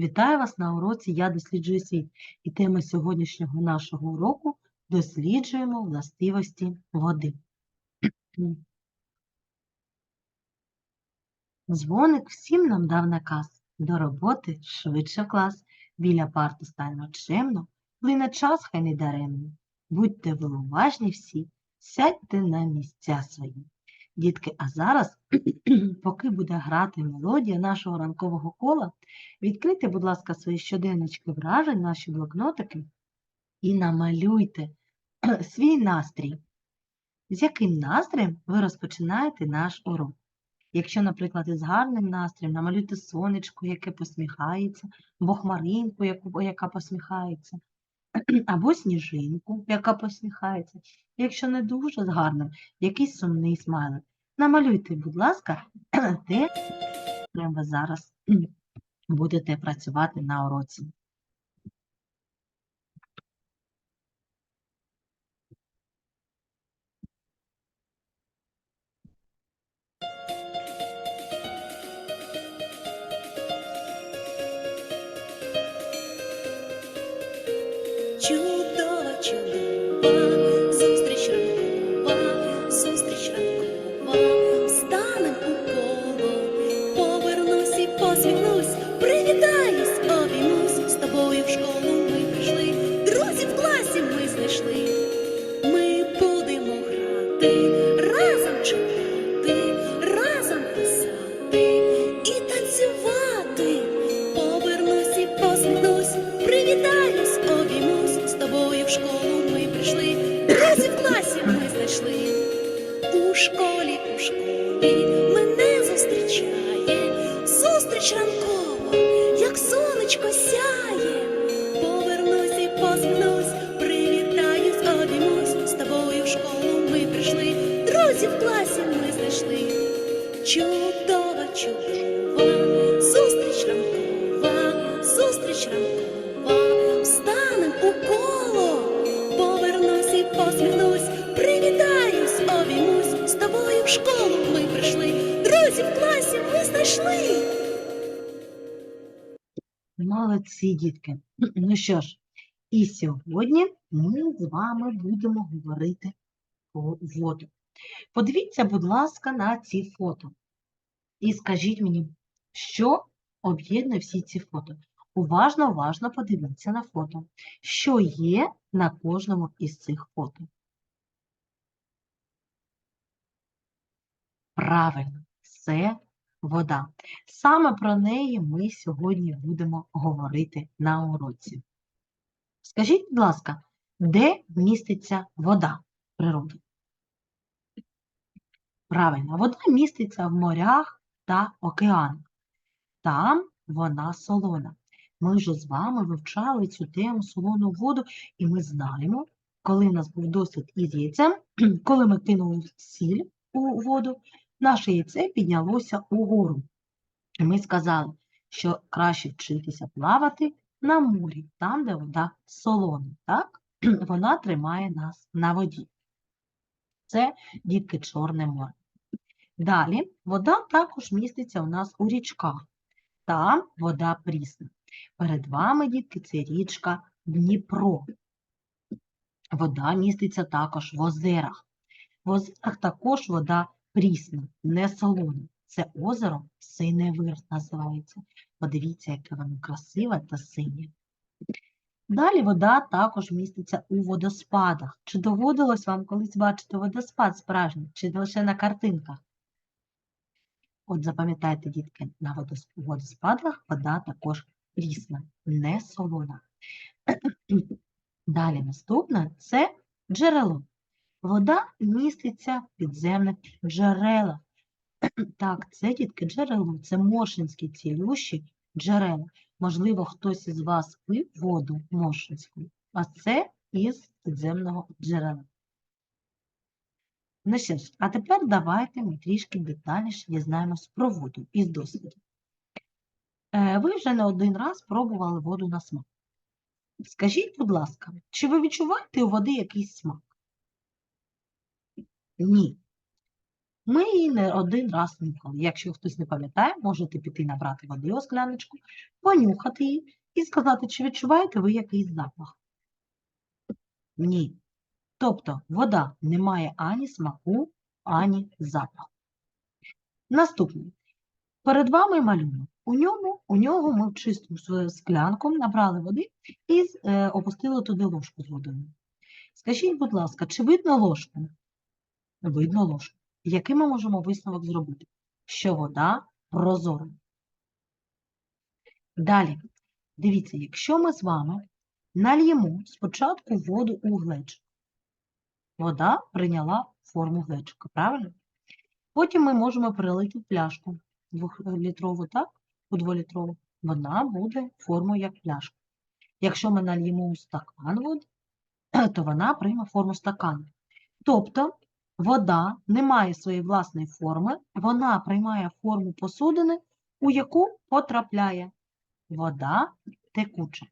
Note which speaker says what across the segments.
Speaker 1: Вітаю вас на уроці Я досліджую світ. І тема сьогоднішнього нашого уроку досліджуємо властивості води. Дзвоник всім нам дав наказ. До роботи швидше в клас. Біля парти стаймо чемно, плине час хай не даремно. Будьте ви уважні всі, сядьте на місця свої. Дітки, а зараз, поки буде грати мелодія нашого ранкового кола, відкрийте, будь ласка, свої щоденнички вражень, наші блокнотики і намалюйте свій настрій. З яким настроєм ви розпочинаєте наш урок? Якщо, наприклад, із гарним настроєм, намалюйте сонечко, яке посміхається, або хмаринку, яка посміхається, або сніжинку, яка посміхається. Якщо не дуже з гарним, якийсь сумний смайлик. Намалюйте, будь ласка, те, ви зараз будете працювати на уроці.
Speaker 2: Прийшли, друзів в класі ми знайшли. У школі, у школі мене зустрічає, зустріч ранкова, знайшли.
Speaker 1: Молодці, дітки. Ну що ж, і сьогодні ми з вами будемо говорити про воду. Подивіться, будь ласка, на ці фото. І скажіть мені, що об'єднує всі ці фото. Уважно, уважно подивіться на фото. Що є на кожному із цих фото? Правильно, це вода. Саме про неї ми сьогодні будемо говорити на уроці. Скажіть, будь ласка, де міститься вода в природі? Правильно, вода міститься в морях та океанах. Там вона солона. Ми вже з вами вивчали цю тему солону воду, і ми знаємо, коли в нас був досвід із яйцем, коли ми кинули сіль у воду, наше яйце піднялося угору. І ми сказали, що краще вчитися плавати на морі, там, де вода солона. Так? Вона тримає нас на воді. Це дітки Чорне море. Далі вода також міститься у нас у річках. Там вода прісна. Перед вами, дітки, це річка Дніпро. Вода міститься також в озерах. В озерах також вода прісна, не солона. Це озеро Синевир називається. Подивіться, яке воно красиве та синє. Далі вода також міститься у водоспадах. Чи доводилось вам колись бачити водоспад справжній, чи лише на картинках? От запам'ятайте, дітки, на водос- водоспадах вода також прісна, не солона. Далі наступне це джерело. Вода міститься в підземних джерелах. Так, це дітки джерело, це моршинські цілющі джерела. Можливо, хтось із вас пив воду моршинську, а це із підземного джерела. Ну що ж, а тепер давайте ми трішки детальніше дізнаємось про воду із досвіду. Е, Ви вже не один раз пробували воду на смак. Скажіть, будь ласка, чи ви відчуваєте у води якийсь смак? Ні. Ми її не один раз нюхали. Якщо хтось не пам'ятає, можете піти набрати води у скляночку, понюхати її і сказати, чи відчуваєте ви якийсь запах. Ні. Тобто вода не має ані смаку, ані запаху. Наступний. Перед вами малюнок. У ньому, у нього ми в чисту склянку набрали води і е, опустили туди ложку з водою. Скажіть, будь ласка, чи видно ложку? Видно ложку. Який ми можемо висновок зробити? Що вода прозора. Далі, дивіться, якщо ми з вами нальємо спочатку воду у глечик, вода прийняла форму глечика, правильно? Потім ми можемо перелити пляшку двохлітрову, так? У дволітрову. Вона буде формою як пляшка. Якщо ми нальємо у стакан води, то вона прийме форму стакану. Тобто вода не має своєї власної форми, вона приймає форму посудини, у яку потрапляє вода текуча.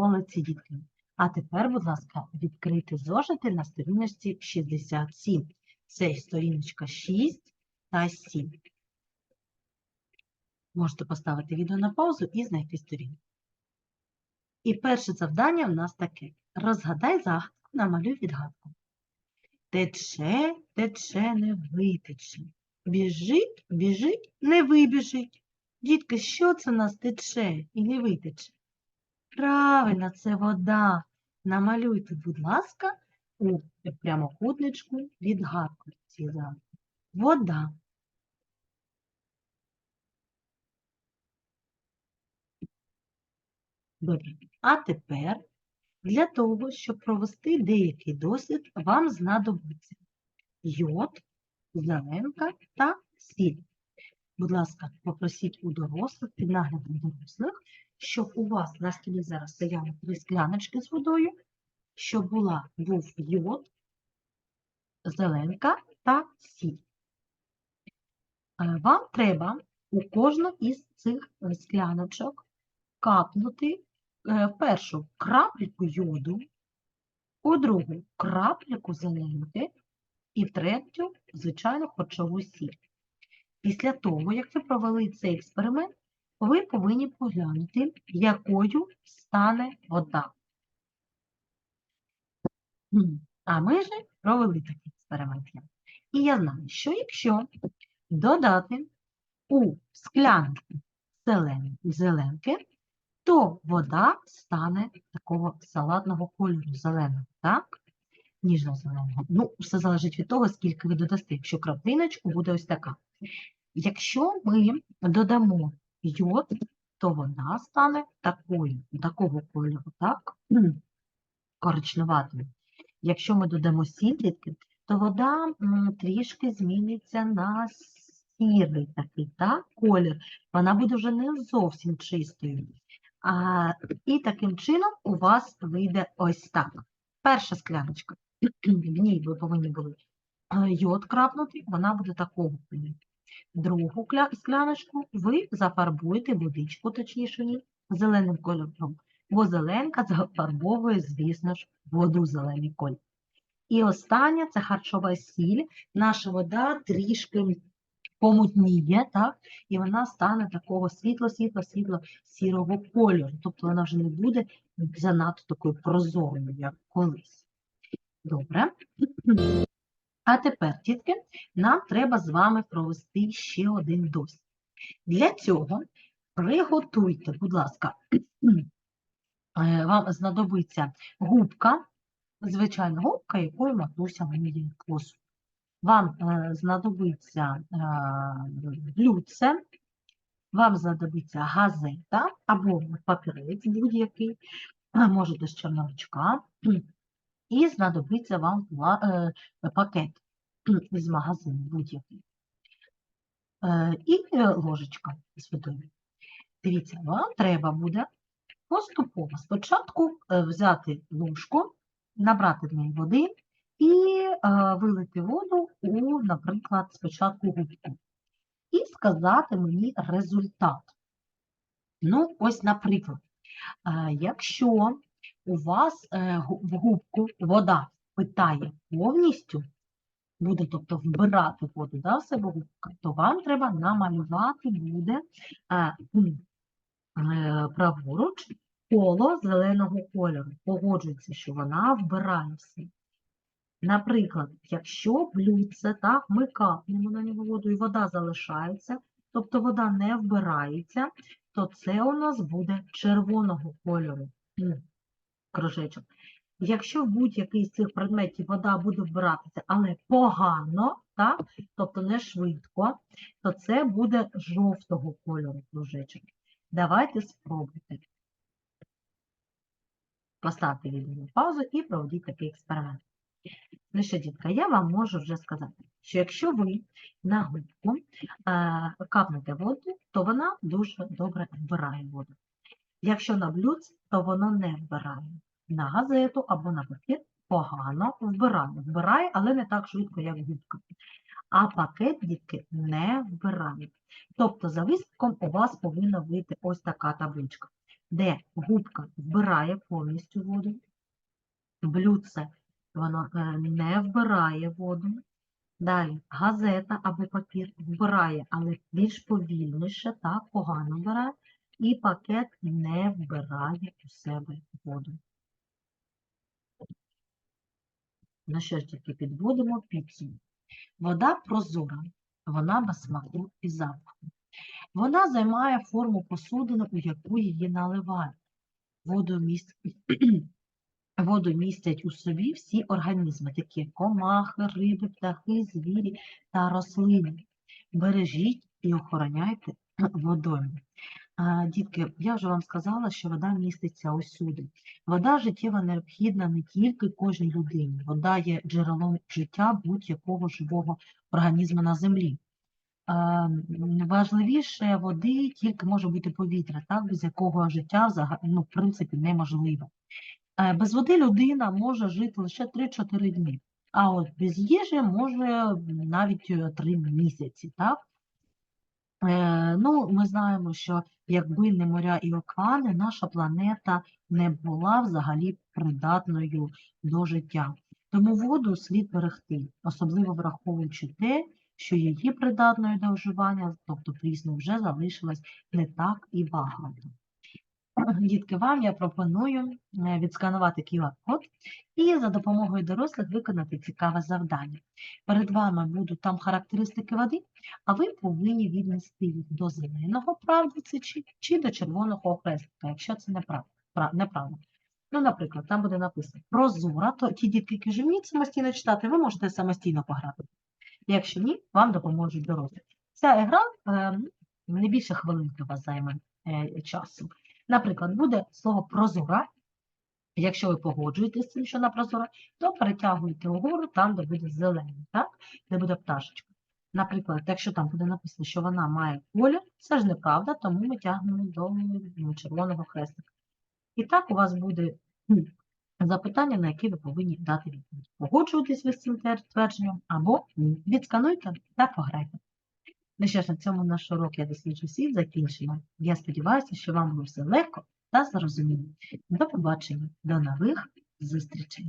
Speaker 1: Молодці, дітки. А тепер, будь ласка, відкрийте зошити на сторіночці 67. Це сторіночка 6 та 7. Можете поставити відео на паузу і знайти сторінку. І перше завдання в нас таке. Розгадай загадку, намалюй відгадку. Тече, тече, не витече. Біжить, біжить, не вибіжить. Дітки, що це нас тече і не витече? Правильно, це вода. Намалюйте, будь ласка, у прямокутничку відгадку ці загадки. Вода. Добре. А тепер для того, щоб провести деякий дослід, вам знадобиться йод, зеленка та сіль. Будь ласка, попросіть у дорослих під наглядом дорослих, щоб у вас на столі зараз стояли три скляночки з водою, щоб була, був йод, зеленка та сіль. Е, Вам треба у кожну із цих скляночок капнути е, першу крапліку йоду, у другу крапліку зеленки і в третю, звичайно, харчову сіль. Після того, як ви провели цей експеримент, ви повинні поглянути, якою стане вода. А ми ж провели такий експеримент. І я знаю, що якщо додати у склянку зеленки, то вода стане такого салатного кольору, зеленого, так? Ніжно-зеленого. Ну, все залежить від того, скільки ви додасте. Якщо краплиночку буде ось така. Якщо ми додамо йод, то вона стане такою, такого кольору, так? Коричневатою. Якщо ми додамо сіль, дітки, то вода трішки зміниться на сірий такий, так, колір. Вона буде вже не зовсім чистою. А, і таким чином у вас вийде ось так. Перша скляночка. В ній ви повинні були е, йод крапнути, вона буде такого кольору. Другу скляночку ви зафарбуєте водичку, точніше в ній, зеленим кольором, бо зеленка зафарбовує, звісно ж, воду зелений колір. І остання це харчова сіль. Наша вода трішки помутніє, так? і вона стане такого світло-світло-світло сірого кольору. Тобто вона вже не буде занадто такою прозорою, як колись. Добре. А тепер, дітки, нам треба з вами провести ще один досвід. Для цього приготуйте, будь ласка, е, вам знадобиться губка, звичайна губка, якою матуся миє посуд. Вам е, знадобиться е, блюдце, вам знадобиться газета або папірець будь-який, можете з чорновичка, і знадобиться вам е, пакет із магазину будь-який. Е, І е, ложечка з водою. Дивіться, вам треба буде поступово спочатку взяти ложку, набрати в неї води і вилити воду у, наприклад, спочатку губку. І сказати мені результат. Ну, ось, наприклад, якщо у вас е, в губку вода питає повністю, буде, тобто вбирати воду да, в себе губка, то вам треба намалювати буде е, е, праворуч коло зеленого кольору. Погоджується, що вона вбирає все. Наприклад, якщо блюдце, так, ми капнемо на нього воду і вода залишається, тобто вода не вбирається, то це у нас буде червоного кольору кружечок. Якщо в будь-який з цих предметів вода буде вбиратися, але погано, так, тобто не швидко, то це буде жовтого кольору кружечок. Давайте спробуйте. Поставте відео паузу і проведіть такий експеримент. Ну що, дітка, я вам можу вже сказати, що якщо ви на губку е, капнете воду, то вона дуже добре вбирає воду. Якщо на блюдце, то воно не вбирає. На газету або на папір погано вбирає. Вбирає, але не так швидко, як губка. А пакет, дітки, не вбирає. Тобто за висновком у вас повинна вийти ось така табличка, де губка вбирає повністю воду, блюдце воно е, не вбирає воду. Далі газета або папір вбирає, але більш повільніше, так, погано вбирає. І пакет не вбирає у себе воду. Ну що ж, тільки підводимо підсумок. Вода прозора, вона без смаку і запаху. Вона займає форму посудини, у яку її наливають. Воду містять у собі всі організми, такі як комахи, риби, птахи, звірі та рослини. Бережіть і охороняйте водойми. Дітки, я вже вам сказала, що вода міститься усюди. Вода життєво необхідна не тільки кожній людині. Вода є джерелом життя будь-якого живого організму на землі. Важливіше води тільки може бути повітря, так, без якого життя ну, в принципі неможливе. Е, Без води людина може жити лише 3-4 дні, а от без їжі може навіть 3 місяці. Так? Е, Ну, ми знаємо, що якби не моря і океани, наша планета не була взагалі придатною до життя. Тому воду слід берегти, особливо враховуючи те, що її придатною до вживання, тобто прісно, вже залишилось не так і багато. Дітки, вам я пропоную е, відсканувати QR-код і за допомогою дорослих виконати цікаве завдання. Перед вами будуть там характеристики води, а ви повинні віднести їх до зеленого, правда це чи, чи до червоного охрестика, якщо це неправда. Ну, наприклад, там буде написано прозора, то ті дітки, які вже вміють самостійно читати, ви можете самостійно пограти. Якщо ні, вам допоможуть дорослі. Ця гра е, не більше хвилинки у вас займе е, часу. Наприклад, буде слово прозора. Якщо ви погоджуєтесь з цим, що вона прозора, то перетягуєте угору там, де буде зелений, так? де буде пташечка. Наприклад, якщо там буде написано, що вона має колір, це ж неправда, тому ми тягнемо до червоного хрестика. І так у вас буде запитання, на які ви повинні дати відповідь. Погоджуєтесь ви з цим твердженням або ні. Відскануйте та пограйте. Ну що ж, на цьому наш урок я досліджу світ закінчено. Я сподіваюся, що вам було все легко та зрозуміло. До побачення, до нових зустрічей!